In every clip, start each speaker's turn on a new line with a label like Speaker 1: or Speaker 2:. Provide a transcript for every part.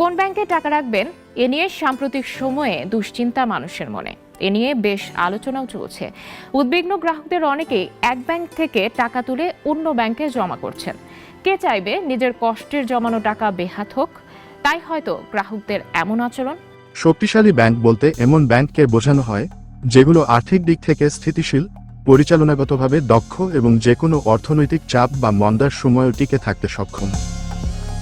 Speaker 1: কোন ব্যাংকে টাকা রাখবেন, এ নিয়ে সাম্প্রতিক সময়ে দুশ্চিন্তা মানুষের মনে। এ নিয়ে বেশ আলোচনাও চলছে। উদ্বিগ্ন গ্রাহকদের অনেকেই এক ব্যাংক থেকে টাকা তুলে অন্য ব্যাংকে জমা করছেন। কে চাইবে নিজের কষ্টের জমানো টাকা বেহাত হোক? তাই হয়তো গ্রাহকদের এমন আচরণ।
Speaker 2: শক্তিশালী ব্যাংক বলতে এমন ব্যাংককে বোঝানো হয়, যেগুলো আর্থিক দিক থেকে স্থিতিশীল, পরিচালনাগতভাবে দক্ষ এবং যে কোনো অর্থনৈতিক চাপ বা মন্দার সময়ও টিকে থাকতে সক্ষম।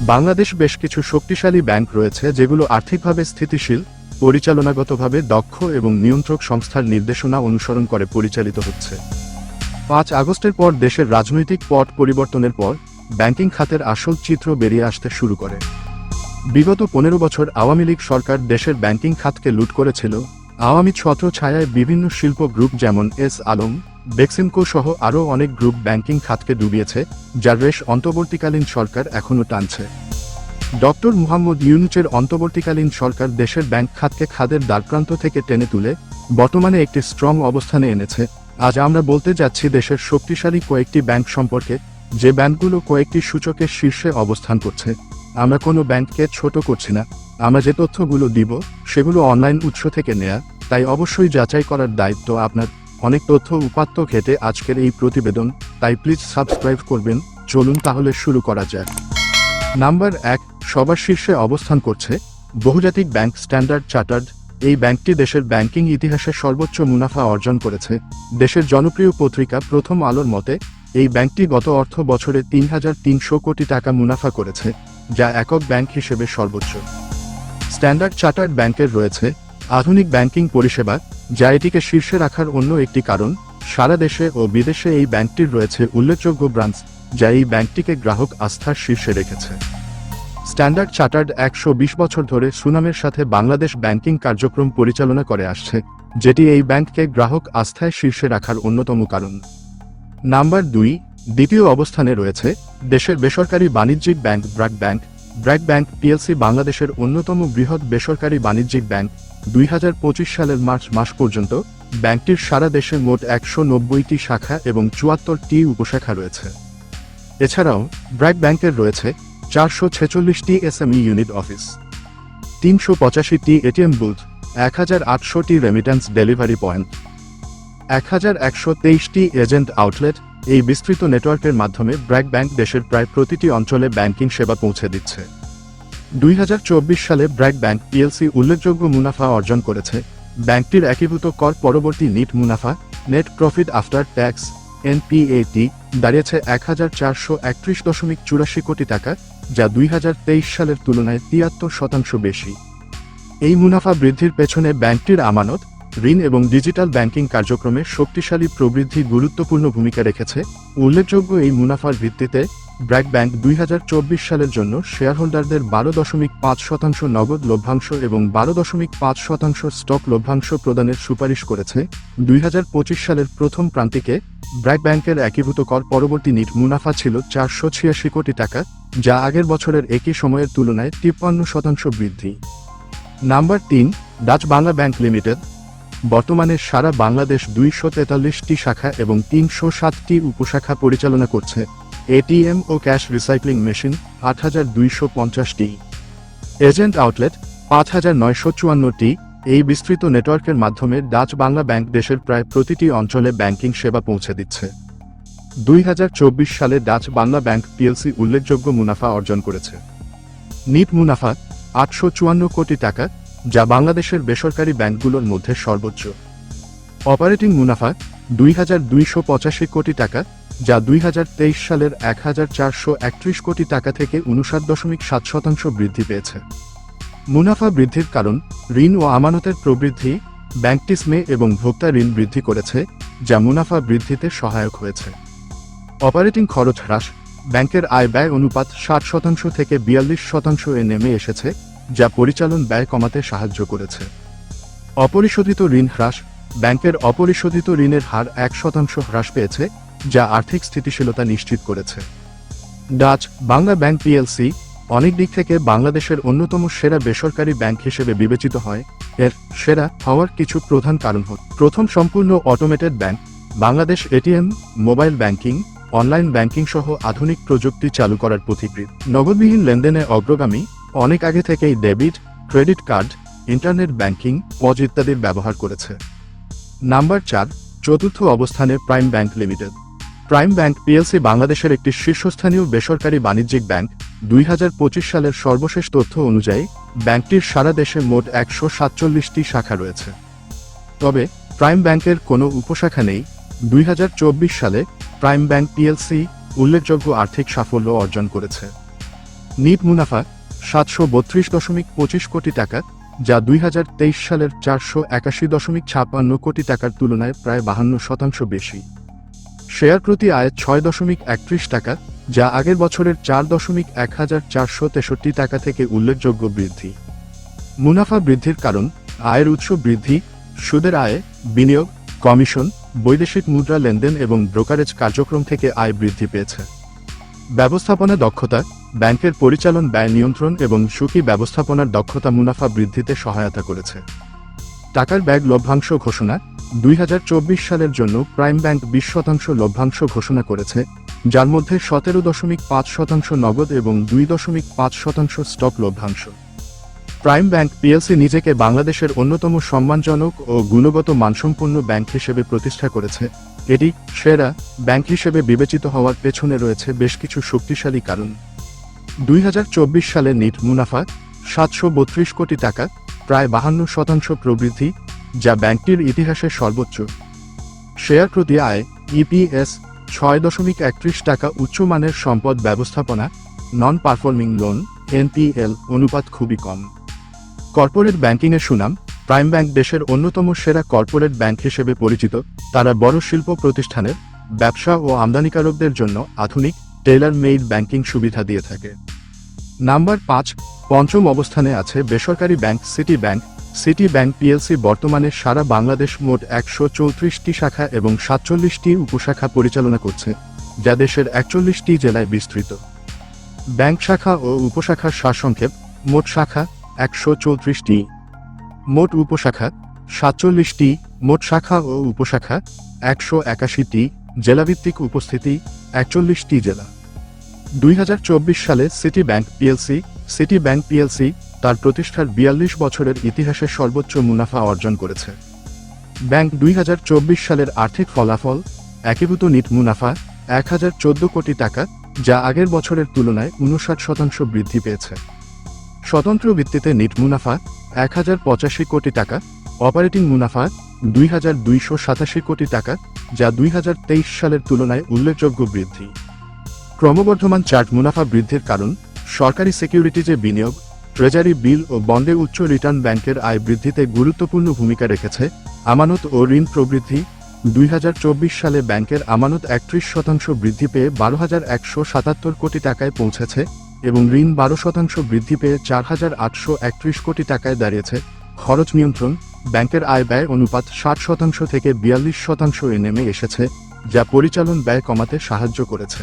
Speaker 2: বাংলাদেশ বেশ কিছু শক্তিশালী ব্যাংক রয়েছে যেগুলো আর্থিকভাবে স্থিতিশীল, পরিচালনাগতভাবে দক্ষ এবং নিয়ন্ত্রক সংস্থার নির্দেশনা অনুসরণ করে পরিচালিত হচ্ছে। পাঁচ আগস্টের পর দেশের রাজনৈতিক পট পরিবর্তনের পর ব্যাংকিং খাতের আসল চিত্র বেরিয়ে আসতে শুরু করে। বিগত পনেরো বছর আওয়ামী লীগ সরকার দেশের ব্যাংকিং খাতকে লুট করেছিল। আওয়ামী ছত্র ছায়ায় বিভিন্ন শিল্প গ্রুপ যেমন এস আলম বেক্সিমকো সহ আরও অনেক গ্রুপ ব্যাংকিং খাতকে ডুবিয়েছে, যার রেশ অন্তর্বর্তীকালীন সরকার এখনও টানছে। ডক্টর মুহাম্মদ ইউনুচের অন্তর্বর্তীকালীন সরকার দেশের ব্যাংক খাতকে খাদের দ্বারপ্রান্ত থেকে টেনে তুলে, বর্তমানে একটি স্ট্রং অবস্থানে এনেছে। আজ আমরা বলতে যাচ্ছি দেশের শক্তিশালী কয়েকটি ব্যাংক সম্পর্কে, যে ব্যাংকগুলো কয়েকটি সূচকের শীর্ষে অবস্থান করছে। আমরা কোনো ব্যাংককে ছোট করছি না। আমরা যে তথ্যগুলো দিব, সেগুলো অনলাইন উৎস থেকে নেয়া, তাই অবশ্যই যাচাই করার দায়িত্ব আপনার। অনেক তথ্য উপাত্ত ঘেটে আজকের এই প্রতিবেদন, তাই প্লিজ সাবস্ক্রাইব করবেন। চলুন তাহলে শুরু করা যাক। নাম্বার এক, সবার শীর্ষে অবস্থান করছে বহুজাতিক ব্যাংক স্ট্যান্ডার্ড চার্টার্ড। এই ব্যাংকটি দেশের ব্যাংকিং ইতিহাসে সর্বোচ্চ মুনাফা অর্জন করেছে। দেশের জনপ্রিয় পত্রিকা প্রথম আলোর মতে, এই ব্যাংকটি গত অর্থ বছরে তিন হাজার তিনশো কোটি টাকা মুনাফা করেছে, যা একক ব্যাংক হিসেবে সর্বোচ্চ। স্ট্যান্ডার্ড চার্টার্ড ব্যাংকের রয়েছে আধুনিক ব্যাংকিং পরিষেবা যা এটিকে শীর্ষে রাখার অন্য একটি কারণ, সারা দেশে ও বিদেশে এই ব্যাংকটির রয়েছে উল্লেখযোগ্য ব্রাঞ্চ, যা এই ব্যাংকটিকে গ্রাহক আস্থার শীর্ষে রেখেছে। স্ট্যান্ডার্ড চার্টার্ড একশো বিশ বছর ধরে সুনামের সাথে বাংলাদেশ ব্যাংকিং কার্যক্রম পরিচালনা করে আসছে, যেটি এই ব্যাংককে গ্রাহক আস্থায় শীর্ষে রাখার অন্যতম কারণ। নাম্বার দুই, দ্বিতীয় অবস্থানে রয়েছে দেশের বেসরকারি বাণিজ্যিক bank BRAC bank. BRAC bank PLC বাংলাদেশের অন্যতম বৃহৎ বেসরকারি বাণিজ্যিক ব্যাংক। দুই হাজার পঁচিশ সালের মার্চ মাস পর্যন্ত ব্যাংকটির সারা দেশে মোট একশো নব্বইটি শাখা এবং চুয়াত্তরটি উপশাখা রয়েছে। এছাড়াও ব্র্যাক ব্যাংকের রয়েছে চারশো ছেচল্লিশটি এসএমই ইউনিট অফিস, তিনশো পঁচাশিটি এটিএম বুথ, এক হাজার আটশোটি রেমিট্যান্স ডেলিভারি পয়েন্ট এক হাজার একশো তেইশটি এজেন্ট আউটলেট এই বিস্তৃত নেটওয়ার্কের মাধ্যমে ব্র্যাক ব্যাংক দেশের প্রায় প্রতিটি অঞ্চলে ব্যাংকিং সেবা পৌঁছে দিচ্ছে। দুই হাজার চব্বিশ সালে ব্র্যাক ব্যাংক পিএলসি উল্লেখযোগ্য মুনাফা অর্জন করেছে। ব্যাংকটির একীভূত কর পরবর্তী নিট মুনাফা, net profit after tax, NPAT, দাঁড়িয়েছে এক হাজার চারশো একত্রিশ দশমিক চুরাশি কোটি টাকা, যা দুই হাজার তেইশ সালের তুলনায় তিয়াত্তর শতাংশ বেশি। এই মুনাফা বৃদ্ধির পেছনে ব্যাংকটির আমানত, ঋণ এবং ডিজিটাল ব্যাংকিং কার্যক্রমে শক্তিশালী প্রবৃদ্ধি গুরুত্বপূর্ণ ভূমিকা রেখেছে। উল্লেখযোগ্য এই মুনাফার ভিত্তিতে ব্র্যাক ব্যাংক দুই হাজার চব্বিশ সালের জন্য শেয়ারহোল্ডারদের বারো দশমিক পাঁচ শতাংশ নগদ লভ্যাংশ এবং বারো দশমিক পাঁচ শতাংশ স্টক লভ্যাংশ প্রদানের সুপারিশ করেছে। দুই হাজার পঁচিশ সালের প্রথম প্রান্তিকে ব্র্যাক ব্যাংকের একীভূত কর পরবর্তী নিট মুনাফা ছিল চারশো ছিয়াশি কোটি টাকা, যা আগের বছরের একই সময়ের তুলনায় তিপ্পান্ন শতাংশ বৃদ্ধি। নাম্বার তিন, ডাচ বাংলা ব্যাংক লিমিটেড। বর্তমানে সারা বাংলাদেশ দুইশো তেতাল্লিশটি শাখা এবং তিনশো সাতটি উপশাখা পরিচালনা করছে। এটিএম ও ক্যাশ রিসাইক্লিং মেশিন আট হাজার দুইশো পঞ্চাশটি। এজেন্ট আউটলেট পাঁচ হাজার নয়শো চুয়ান্নটি। এই বিস্তৃত নেটওয়ার্কের মাধ্যমে ডাচ বাংলা ব্যাংক দেশের প্রায় প্রতিটি অঞ্চলে ব্যাংকিং সেবা পৌঁছে দিচ্ছে। দুই হাজার চব্বিশ সালে ডাচ বাংলা ব্যাংক পিএলসি উল্লেখযোগ্য মুনাফা অর্জন করেছে। নিট মুনাফা আটশো চুয়ান্ন কোটি টাকা, যা বাংলাদেশের বেসরকারি ব্যাংকগুলোর মধ্যে সর্বোচ্চ। অপারেটিং মুনাফা দুই হাজার দুইশো পঁচাশি কোটি টাকা যা দুই হাজার তেইশ সালের এক হাজার চারশো একত্রিশ কোটি টাকা থেকে উনষাট দশমিক সাত শতাংশ বৃদ্ধি পেয়েছে। মুনাফা বৃদ্ধির কারণ, ঋণ ও আমানতের প্রবৃদ্ধি, ব্যাংকটি স্মে এবং ভোক্তা ঋণ বৃদ্ধি করেছে, যা মুনাফা বৃদ্ধিতে সহায়ক হয়েছে। অপারেটিং খরচ হ্রাস, ব্যাংকের আয় ব্যয় অনুপাত ষাট শতাংশ থেকে বিয়াল্লিশ শতাংশ এ নেমে এসেছে, যা পরিচালন ব্যয় কমাতে সাহায্য করেছে। অপরিশোধিত ঋণ হ্রাস, ব্যাংকের অপরিশোধিত ঋণের হার এক শতাংশ হ্রাস পেয়েছে যা আর্থিক স্থিতিশীলতা নিশ্চিত করেছে। ডাচ, বাংলা ব্যাংক পিএলসি, অনেক দিক থেকে বাংলাদেশের অন্যতম সেরা বেসরকারি ব্যাংক হিসেবে বিবেচিত হয়। এর সেরা হওয়ার কিছু প্রধান কারণ হল, প্রথম সম্পূর্ণ automated bank Bangladesh ATM mobile banking online banking সহ আধুনিক প্রযুক্তি চালু করার পথিকৃত নগদবিহীন লেনদেনে অগ্রগামী, অনেক আগে থেকেই debit credit card internet banking POS ইত্যাদির ব্যবহার করেছে। নাম্বার চার, চতুর্থ অবস্থানে prime bank limited prime bank PLC বাংলাদেশের একটি শীর্ষস্থানীয় বেসরকারি বাণিজ্যিক ব্যাংক। দুই হাজার পঁচিশ সালের সর্বশেষ তথ্য অনুযায়ী, ব্যাংকটির সারা দেশে মোট একশো সাতচল্লিশটি শাখা রয়েছে। তবে প্রাইম ব্যাংকের কোনো উপশাখা নেই। দুই হাজার চব্বিশ সালে প্রাইম ব্যাংক পিএলসি উল্লেখযোগ্য আর্থিক সাফল্য অর্জন করেছে। নিট মুনাফা, সাতশো বত্রিশ দশমিক পঁচিশ কোটি টাকা, যা দুই হাজার তেইশ সালের চারশো একাশি দশমিক ছাপ্পান্ন কোটি টাকার তুলনায় প্রায় বাহান্ন শতাংশ বেশি। শেয়ার প্রতি আয় ছয় দশমিক একত্রিশ টাকা, যা আগের বছরের চার দশমিক এক হাজার চারশো তেষট্টি টাকা থেকে উল্লেখযোগ্য বৃদ্ধি। মুনাফা বৃদ্ধির কারণ, আয়ের উৎস বৃদ্ধি, সুদের আয়, বিনিয়োগ, কমিশন, বৈদেশিক মুদ্রা লেনদেন এবং ব্রোকারেজ কার্যক্রম থেকে আয় বৃদ্ধি পেয়েছে। ব্যবস্থাপনা দক্ষতা, ব্যাংকের পরিচালন ব্যয় নিয়ন্ত্রণ এবং সুখী ব্যবস্থাপনার দক্ষতা মুনাফা বৃদ্ধিতে সহায়তা করেছে। টাকার ব্যাগ লভ্যাংশ ঘোষণা দুই হাজার চব্বিশ সালের জন্য প্রাইম ব্যাংক বিশ শতাংশ লভ্যাংশ ঘোষণা করেছে, যার মধ্যে সতেরো দশমিক পাঁচ শতাংশ নগদ এবং দুই দশমিক পাঁচ শতাংশ স্টক লভ্যাংশ। প্রাইম ব্যাংক পিএলসি নিজেকে বাংলাদেশের অন্যতম সম্মানজনক ও গুণগত মানসম্পন্ন ব্যাংক হিসেবে প্রতিষ্ঠা করেছে। এটি সেরা ব্যাংক হিসেবে বিবেচিত হওয়ার পেছনে রয়েছে বেশ কিছু শক্তিশালী কারণ। দুই হাজার চব্বিশ সালে নিট মুনাফা সাতশো বত্রিশ কোটি টাকা, প্রায় বাহান্ন শতাংশ প্রবৃদ্ধি যা ব্যাংকটির ইতিহাসে সর্বোচ্চ। শেয়ার প্রতি আয় ইপিএস ছয় দশমিক একত্রিশ টাকা উচ্চমানের সম্পদ ব্যবস্থাপনা নন পারফর্মিং লোন এনপিএল অনুপাত খুবই কম। কর্পোরেট ব্যাংকিংয়ের সুনাম, প্রাইম ব্যাংক দেশের অন্যতম সেরা কর্পোরেট ব্যাংক হিসেবে পরিচিত, তারা বড় শিল্প প্রতিষ্ঠানের, ব্যবসা ও আমদানিকারকদের জন্য আধুনিক টেলার মেইড ব্যাংকিং সুবিধা দিয়ে থাকে। নাম্বার পাঁচ, পঞ্চম অবস্থানে আছে বেসরকারি bank city bank city bank PLC বর্তমানে সারা বাংলাদেশ মোট একশো চৌত্রিশটি শাখা এবং সাতচল্লিশটি উপশাখা পরিচালনা করছে, যা দেশের একচল্লিশটি জেলায় বিস্তৃত। ব্যাংক শাখা ও উপশাখার সারসংক্ষেপ, মোট শাখা একশো চৌত্রিশটি, মোট উপশাখা সাতচল্লিশটি, মোট শাখা ও উপশাখা একশো একাশিটি, জেলাভিত্তিক উপস্থিতি একচল্লিশটি জেলা। দুই হাজার চব্বিশ সালে city bank PLC city bank PLC তার প্রতিষ্ঠার বিয়াল্লিশ বছরের ইতিহাসে সর্বোচ্চ মুনাফা অর্জন করেছে। ব্যাংক দুই হাজার চব্বিশ সালের আর্থিক ফলাফল, একীভূত নিট মুনাফা, এক হাজার চোদ্দ কোটি টাকা, যা আগের বছরের তুলনায় উনষাট শতাংশ বৃদ্ধি পেয়েছে। স্বতন্ত্র ভিত্তিতে নিট মুনাফা, এক কোটি টাকা, অপারেটিং মুনাফা, দুই হাজার দুইশো সাতাশি কোটি টাকা, যা দুই হাজার তেইশ সালের তুলনায় উল্লেখযোগ্য বৃদ্ধি। ক্রমবর্ধমান চার্ট মুনাফা বৃদ্ধির কারণ, সরকারি সিকিউরিটিজে বিনিয়োগ ট্রেজারি বিল ও বন্ডে উচ্চ রিটার্ন ব্যাংকের আয় বৃদ্ধিতে গুরুত্বপূর্ণ ভূমিকা রেখেছে। আমানত ও ঋণ প্রবৃদ্ধি, দুই হাজার চব্বিশ সালে ব্যাংকের আমানত একত্রিশ শতাংশ বৃদ্ধি পেয়ে বারো হাজার একশো সাতাত্তর কোটি টাকায় পৌঁছেছে এবং ঋণ বারো শতাংশ বৃদ্ধি পেয়ে চার হাজার আটশো একত্রিশ কোটি টাকায় দাঁড়িয়েছে। খরচ নিয়ন্ত্রণ, ব্যাংকের আয় ব্যয় অনুপাত ষাট শতাংশ থেকে বিয়াল্লিশ শতাংশ এ নেমে এসেছে, যা পরিচালন ব্যয় কমাতে সাহায্য করেছে।